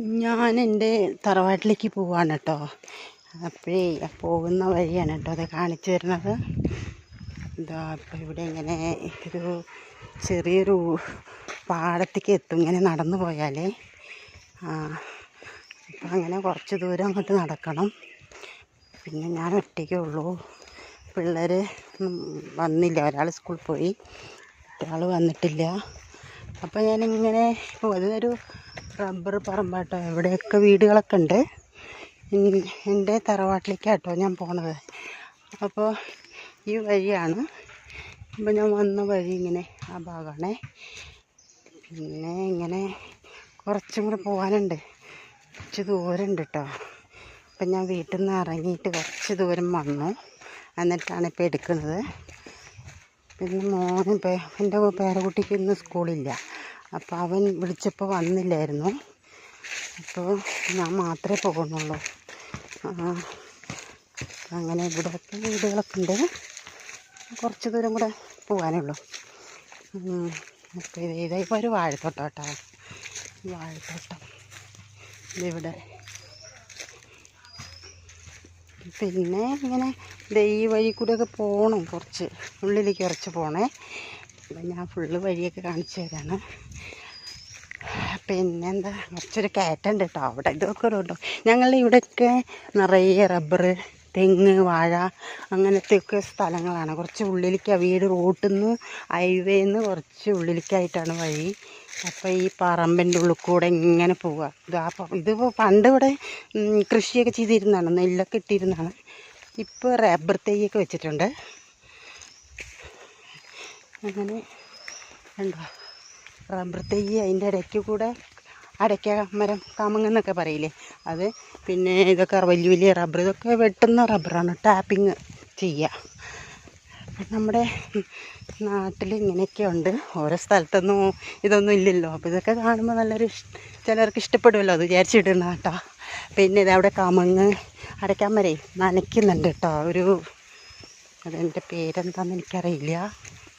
ഞാൻ എന്റെ തറവാട്ടിലേക്ക് പോവാണ് കേട്ടോ അപ്പോഴേ പോകുന്ന വഴിയാണ് കേട്ടോ അത് കാണിച്ചു തരുന്നത്. എന്താ അപ്പോൾ ഇവിടെ ഇങ്ങനെ ഒരു ചെറിയൊരു പാടത്തേക്ക് എത്തും. ഇങ്ങനെ നടന്നു പോയാലേ. അപ്പം അങ്ങനെ കുറച്ച് ദൂരം അങ്ങോട്ട് നടക്കണം. പിന്നെ ഞാൻ ഒറ്റയ്ക്കേ ഉള്ളൂ. പിള്ളേർ വന്നില്ല. ഒരാൾ സ്കൂളിൽ പോയി. ഒരാൾ വന്നിട്ടില്ല. അപ്പോൾ ഞാനിങ്ങനെ ഇപ്പോൾ ഇതൊരു റബ്ബർ പറമ്പാട്ടോ. ഇവിടെയൊക്കെ വീടുകളൊക്കെ ഉണ്ട്. എന്റെ തറവാട്ടിലേക്കാട്ടോ ഞാൻ പോണത്. അപ്പോൾ ഈ വഴിയാണ്. അപ്പോൾ ഞാൻ വന്ന വഴി ഇങ്ങനെ ആ ഭാഗമാണേ പിന്നെ ഇങ്ങനെ കുറച്ചും കൂടെ പോകാനുണ്ട് കുറച്ച് ദൂരമുണ്ട് കേട്ടോ അപ്പം ഞാൻ വീട്ടിൽ നിന്ന് ഇറങ്ങിയിട്ട് കുറച്ച് ദൂരം വന്നു. എന്നിട്ടാണ് ഇപ്പോൾ എടുക്കുന്നത്. പിന്നെ മോന് എന്റെ പേരക്കുട്ടിക്ക് ഇന്ന് സ്കൂളില്ല. അപ്പോൾ അവൻ വിളിച്ചപ്പോൾ വന്നില്ലായിരുന്നു. അപ്പോൾ ഞാൻ മാത്രമേ പോകുന്നുള്ളൂ. അങ്ങനെ ഇവിടെയൊക്കെ വീടുകളൊക്കെ ഉണ്ട്. കുറച്ച് ദൂരം കൂടെ പോകാനുള്ളൂ. അപ്പോൾ ഇത് ഇതാ ഇപ്പോൾ ഒരു വാഴത്തോട്ടം കേട്ടോ. വാഴത്തോട്ടം. ഇതിവിടെ പിന്നെ ഇങ്ങനെ ഈ വഴി കൂടെയൊക്കെ പോകണം കുറച്ച്. ഉള്ളിലേക്ക് കുറച്ച് പോകണേ അപ്പം ഞാൻ ഫുള്ള് വഴിയൊക്കെ കാണിച്ചു തരാണ്. പിന്നെന്താ? കുറച്ചൊരു കയറ്റുണ്ട് കേട്ടോ അവിടെ ഇതൊക്കെ ഉണ്ടോ ഞങ്ങളുടെ ഇവിടെയൊക്കെ നിറയെ റബ്ബർ തെങ്ങ് വാഴ അങ്ങനത്തെയൊക്കെ സ്ഥലങ്ങളാണ്. കുറച്ച് ഉള്ളിലേക്ക് വീട് റോട്ടിൽ നിന്ന് ഹൈവേയിൽ നിന്ന് കുറച്ച് ഉള്ളിലേക്കായിട്ടാണ് വഴി. അപ്പോൾ ഈ പറമ്പിന്റെ ഉള്ളിൽ കൂടെ ഇങ്ങനെ പോവുക ഇത് ആ പ- ഇതിപ്പോൾ പണ്ട് ഇവിടെ കൃഷിയൊക്കെ ചെയ്തിരുന്നതാണ്. നെല്ലൊക്കെ ഇട്ടിരുന്നതാണ്. ഇപ്പോൾ റബ്ബർ തൈയൊക്കെ വെച്ചിട്ടുണ്ട്. അങ്ങനെ കണ്ടോ? റബ്ബർ തൈ അതിന്റെ ഇടയ്ക്ക് കൂടെ അടയ്ക്ക മരം കാമങ്ങെന്നൊക്കെ പറയില്ലേ? അത് പിന്നെ ഇതൊക്കെ വലിയ വലിയ റബ്ബർ ഇതൊക്കെ വെട്ടുന്ന റബ്ബറാണ് ടാപ്പിങ് ചെയ്യുക. നമ്മുടെ നാട്ടിൽ ഇങ്ങനെയൊക്കെ ഉണ്ട്. ഓരോ സ്ഥലത്തൊന്നും ഇതൊന്നും ഇല്ലല്ലോ. അപ്പോൾ ഇതൊക്കെ കാണുമ്പോൾ നല്ലൊരു ചിലർക്ക് ഇഷ്ടപ്പെടുമല്ലോ അത് വിചാരിച്ചിടുന്ന കേട്ടോ. പിന്നെ ഇതവിടെ കമങ്ങ് അടയ്ക്കാൻ വരെ നനയ്ക്കുന്നുണ്ട് കേട്ടോ. ഒരു അതെന്റെ പേരെന്താണെന്ന് എനിക്കറിയില്ല.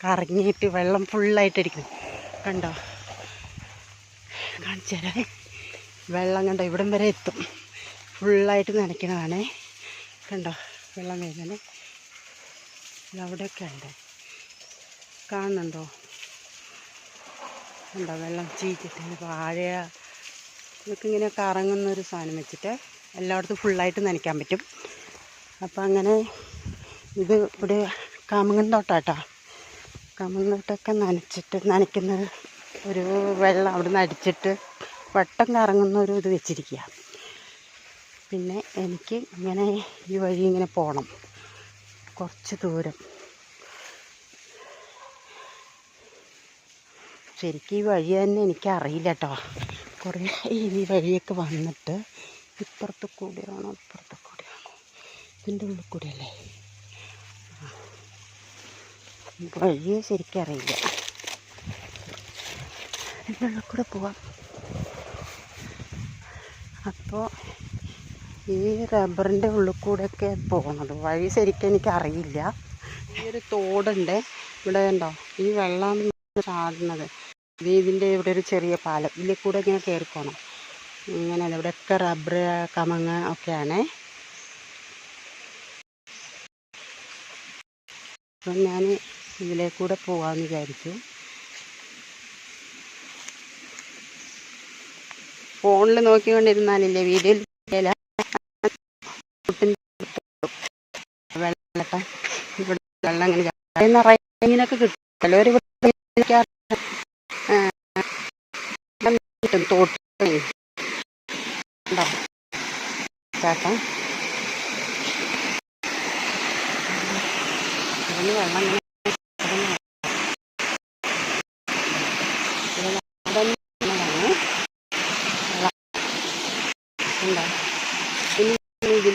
കറങ്ങിയിട്ട് വെള്ളം ഫുള്ളായിട്ടിരിക്കുന്നു കണ്ടോ? കാണിച്ചു തരാം വെള്ളം കണ്ടോ ഇവിടം വരെ എത്തും. ഫുള്ളായിട്ട് നനയ്ക്കണതാണേ. കണ്ടോ വെള്ളം വരുന്നത്. ഇതവിടെയൊക്കെ ഉണ്ട്. കാണുന്നുണ്ടോ? കണ്ടോ വെള്ളം ചീറ്റിട്ട് വാഴ. ഇതൊക്കെ ഇങ്ങനെ കറങ്ങുന്ന ഒരു സാധനം വെച്ചിട്ട് എല്ലായിടത്തും ഫുള്ളായിട്ട് നനയ്ക്കാൻ പറ്റും. അപ്പം അങ്ങനെ ഇത് ഇവിടെ കാമങ്ങൻ തോട്ടാട്ടോ കാമങ്ങൻ തോട്ടമൊക്കെ നനച്ചിട്ട് നനയ്ക്കുന്ന ഒരു വെള്ളം അവിടെ നിന്ന് അടിച്ചിട്ട് വട്ടം കറങ്ങുന്ന ഒരു ഇത് വെച്ചിരിക്കുക പിന്നെ എനിക്ക് ഇങ്ങനെ ഈ വഴി ഇങ്ങനെ പോകണം കുറച്ച് ദൂരം. ശരിക്കും ഈ വഴി തന്നെ എനിക്കറിയില്ല കേട്ടോ കുറേ ഈ വഴിയൊക്കെ വന്നിട്ട് ഇപ്പുറത്ത് കൂടിയാണോ ഇപ്പുറത്ത് കൂടിയാണോ? ഇതിന്റെ ഉള്ളിൽ കൂടിയല്ലേ. വഴി ശരിക്കും അറിയില്ല ഇതിന്റെ ഉള്ളിൽ കൂടെ പോവാം. അപ്പോൾ ഈ റബ്ബറിന്റെ ഉള്ളിൽ കൂടെയൊക്കെ പോകുന്നത്. വഴി ശരിക്കും എനിക്കറിയില്ല. ഈ ഒരു തോടുണ്ട്. ഇവിടെ ഉണ്ടോ ഈ വെള്ളം ചാടുന്നത്. ഇത് ഇതിന്റെ ഇവിടെ ഒരു ചെറിയ പാലം. ഇതിൽ കൂടെ ഇങ്ങനെ കയറി ഇങ്ങനെ ഇവിടെയൊക്കെ റബ്ബർ കമങ്ങ് ഒക്കെയാണ്. അപ്പം ഞാൻ ഇതിലേ കൂടെ പോകാമെന്ന് വിചാരിച്ചു. ഫോണിൽ നോക്കിക്കൊണ്ടിരുന്നാലില്ലേ വീഡിയോയിൽ വെള്ളം ഇവിടെ വെള്ളം ഇങ്ങനെ നിറയെ ഇങ്ങനെയൊക്കെ കിട്ടും. ചിലവർ കിട്ടും തോട്ടിൽ ചേട്ടാ. വെള്ളം ഇങ്ങനെ കിടന്ന് ഇത് നാടൻ വെള്ളമാണ്. വെള്ളം ഉണ്ടോ ഇനി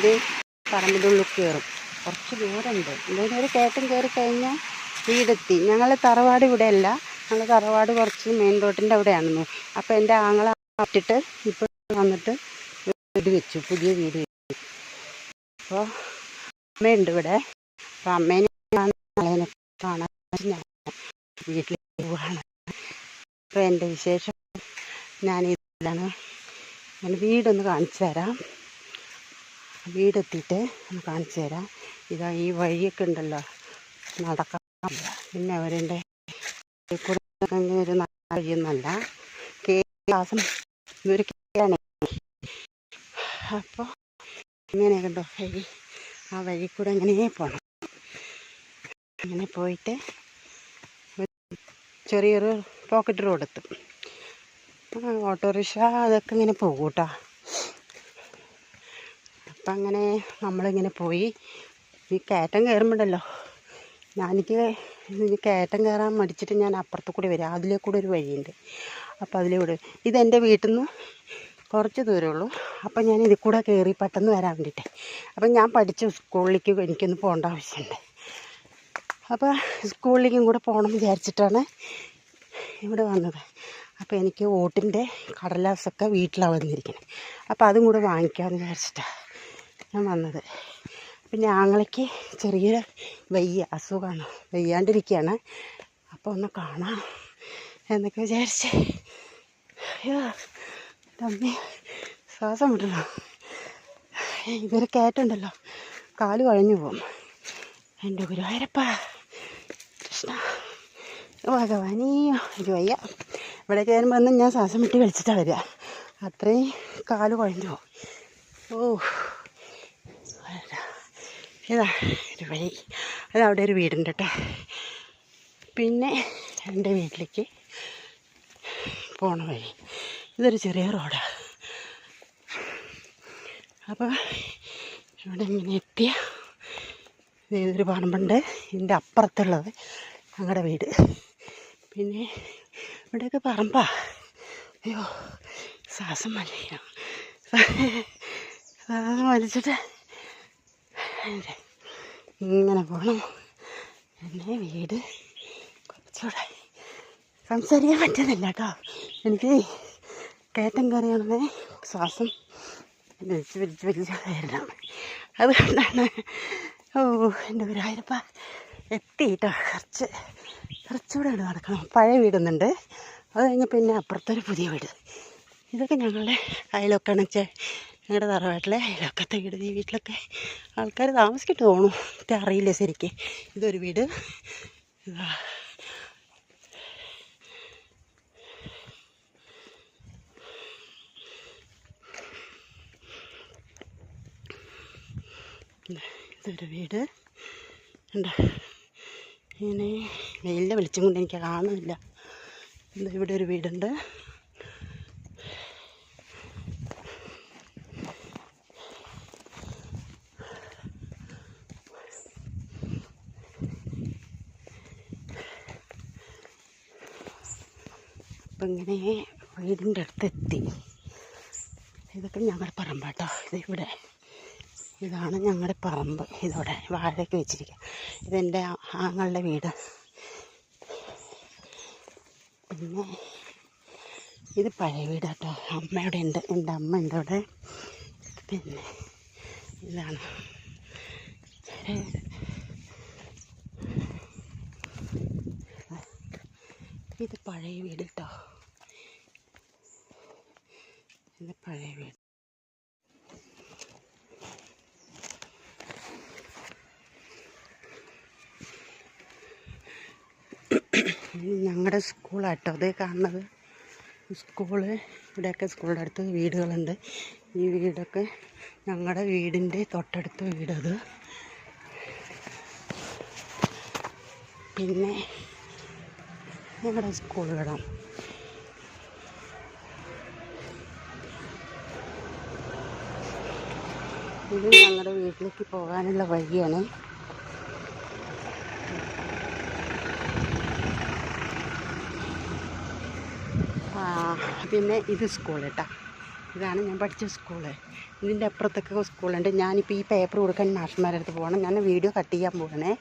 ഇതിന്റെ പറമ്പിന്റെ ഉള്ളിൽ കയറും. കുറച്ച് ദൂരമുണ്ട്. എന്തായാലും ഒരു കയറ്റം കയറി കഴിഞ്ഞാൽ വീടെത്തി. ഞങ്ങൾ തറവാട് ഇവിടെ അല്ല ഞങ്ങൾ തറവാട് കുറച്ച് മെയിൻ റോഡിന്റെ അവിടെയാണെന്ന്. അപ്പോൾ എന്റെ ആങ്ങളെ മാറ്റിട്ട് ഇപ്പോൾ വന്നിട്ട് വീട് വെച്ചു. പുതിയ വീട് വെച്ചു. അപ്പോൾ അമ്മയുണ്ട് ഇവിടെ. അപ്പോൾ അമ്മേനെ കാണാൻ കാണാൻ ഞാൻ വീട്ടിലേക്ക് പോവാണ്. അപ്പോൾ എന്റെ വിശേഷം ഞാൻ ഇതിലാണ് ഞാൻ വീടൊന്ന് കാണിച്ചു തരാം. വീടെത്തിയിട്ട് കാണിച്ചു തരാം. ഇതാ ഈ വഴിയൊക്കെ ഉണ്ടല്ലോ. നടക്കാൻ പിന്നെ അവരുടെ ഒരു വഴിയൊന്നുമല്ല. ക്ലാസ്സും ഇതൊരു കേയാണ് അപ്പോൾ ഇങ്ങനെ കണ്ടോ? വഴി ആ വഴി കൂടെ അങ്ങനെ പോകണം അങ്ങനെ പോയിട്ട് ചെറിയൊരു പോക്കറ്റ് റോഡ് എത്തും ആ, ഓട്ടോറിക്ഷ അതൊക്കെ ഇങ്ങനെ പോകും കേട്ടോ. അപ്പം അങ്ങനെ നമ്മളിങ്ങനെ പോയി. ഈ കയറ്റം കയറുമ്പോണ്ടല്ലോ. ഞാനെനിക്ക് ഈ കയറ്റം കയറാൻ മടിച്ചിട്ട് ഞാൻ അപ്പുറത്ത് കൂടി വരും. അതിലേ കൂടെ ഒരു വഴിയുണ്ട്. അപ്പോൾ അതിലൂടെ. ഇതെന്റെ വീട്ടിൽ നിന്ന് കുറച്ച് ദൂരമേ ഉള്ളൂ. അപ്പം ഞാൻ ഇതിൽ കൂടെ കയറി പെട്ടെന്ന് വരാൻ വേണ്ടിയിട്ട് അപ്പം ഞാൻ പഠിച്ച സ്കൂളിലേക്ക് എനിക്കൊന്ന് പോകേണ്ട ആവശ്യമുണ്ട് അപ്പോൾ സ്കൂളിലേക്കും കൂടെ പോകണം വിചാരിച്ചിട്ടാണ് ഇവിടെ വന്നത്. അപ്പോൾ എനിക്ക് ഓട്ടിന്റെ കടലാസൊക്കെ വീട്ടിലാണ് വന്നിരിക്കുന്നത് അപ്പോൾ അതും കൂടെ വാങ്ങിക്കാമെന്ന് വിചാരിച്ചിട്ടാണ് ഞാൻ വന്നത്. പിന്നെ ആങ്ങളയ്ക്ക് ചെറിയൊരു വയ്യ അസുഖമാണ്. വയ്യാണ്ടിരിക്കുകയാണ്. അപ്പോൾ ഒന്ന് കാണാം എന്നൊക്കെ വിചാരിച്ച് തമ്മി ശ്വാസം വിടണം? ഇതൊരു കയറ്റുണ്ടല്ലോ കാൽ കഴിഞ്ഞു പോകും. എന്റെ ഗുരുവായൂരപ്പ കൃഷ്ണ ഭഗവാനീയോ ഒരു വയ്യ. ഇവിടെ കയറുമ്പോൾ ഒന്നും ഞാൻ ശ്വാസം വിട്ട് കളിച്ചിട്ടാണ് വരിക. അത്രയും കാൽ കുഴഞ്ഞു പോകും. ഓ. ഇതാ ഒരു വഴി. അതവിടെ ഒരു വീടുണ്ട് കേട്ടോ. പിന്നെ എന്റെ വീട്ടിലേക്ക് പോണ വഴി. ഇതൊരു ചെറിയ റോഡാണ് അപ്പോൾ ഇവിടെ ഇങ്ങനെ എത്തിയ ഇതൊരു പറമ്പുണ്ട്. ഇതിന്റെ അപ്പുറത്തുള്ളത് ഞങ്ങളുടെ വീട്. പിന്നെ ഇവിടെയൊക്കെ പറമ്പാ. അയ്യോ ശ്വാസം വലിയ വലിച്ചിട്ട് ഇങ്ങനെ. പോകണം എന്റെ വീട് കുറച്ചുകൂടെ സംസാരിക്കാൻ പറ്റുന്നില്ല കേട്ടോ. എനിക്ക് കയറ്റം കയറിയാണേ ശ്വാസം വലിച്ച് വലിച്ച് വലിച്ച് വരണം അതുകൊണ്ടാണ് ഓ എന്റെ ഗുരുവായൂരപ്പ എത്തി കേട്ടോ കുറച്ച് കുറച്ചുകൂടെ ഇവിടെ നടക്കണം. പഴയ വീടൊന്നുണ്ട്. അത് കഴിഞ്ഞ് പിന്നെ അപ്പുറത്തൊരു പുതിയ വീട്. ഇതൊക്കെ ഞങ്ങളുടെ വെച്ചാൽ ഞങ്ങളുടെ തറവാട്ടിലെ അയലൊക്കത്തെ വീട് ഈ വീട്ടിലൊക്കെ ആൾക്കാർ താമസിക്കിട്ട് തോന്നും ഇത് അറിയില്ല ശരിക്ക്. ഇതൊരു വീട്. ഇതാ. ഇതൊരു വീട്. ഉണ്ട് ഇങ്ങനെ വെയിലിന്റെ വെളിച്ചം കൊണ്ട് എനിക്ക് കാണുന്നില്ല. ഇവിടെ ഒരു വീടുണ്ട്. അപ്പം ഇങ്ങനെ വീടിന്റെ അടുത്തെത്തി. ഇതൊക്കെ ഞങ്ങളുടെ പറമ്പാട്ടോ ഇത് ഇവിടെ ഇതാണ് ഞങ്ങളുടെ പറമ്പ്. ഇതോടെ വാഴയൊക്കെ വെച്ചിരിക്കുക ഇതെന്റെ ആങ്ങളുടെ വീട്. പിന്നെ ഇത് പഴയ വീടാട്ടോ അമ്മയുടെ ഉണ്ട് എന്റെ അമ്മ ഉണ്ട് അവിടെ. പിന്നെ ഇതാണ്. ഇത് പഴയ വീട് കേട്ടോ ഇത് പഴയ വീട്. ഞങ്ങളുടെ സ്കൂളാട്ടോ അതേ കാണുന്നത്. സ്കൂൾ ഇവിടെയൊക്കെ സ്കൂളിന്റെ അടുത്ത് വീടുകളുണ്ട്. ഈ വീടൊക്കെ ഞങ്ങളുടെ വീടിന്റെ തൊട്ടടുത്ത് വീടത്. പിന്നെ ഞങ്ങളുടെ സ്കൂളിലിടാം ഇത് ഞങ്ങളുടെ വീട്ടിലേക്ക് പോകാനുള്ള വഴിയാണ്. പിന്നെ ഇത് സ്കൂൾ കേട്ടോ ഇതാണ് ഞാൻ പഠിച്ച സ്കൂൾ ഇതിന്റെ അപ്പുറത്തൊക്കെ സ്കൂളുണ്ട് ഞാനിപ്പോൾ ഈ പേപ്പർ കൊടുക്കാൻ മാഷ്മാരുടെ അടുത്ത് പോകണം ഞാൻ വീഡിയോ കട്ട് ചെയ്യാൻ പോകണേ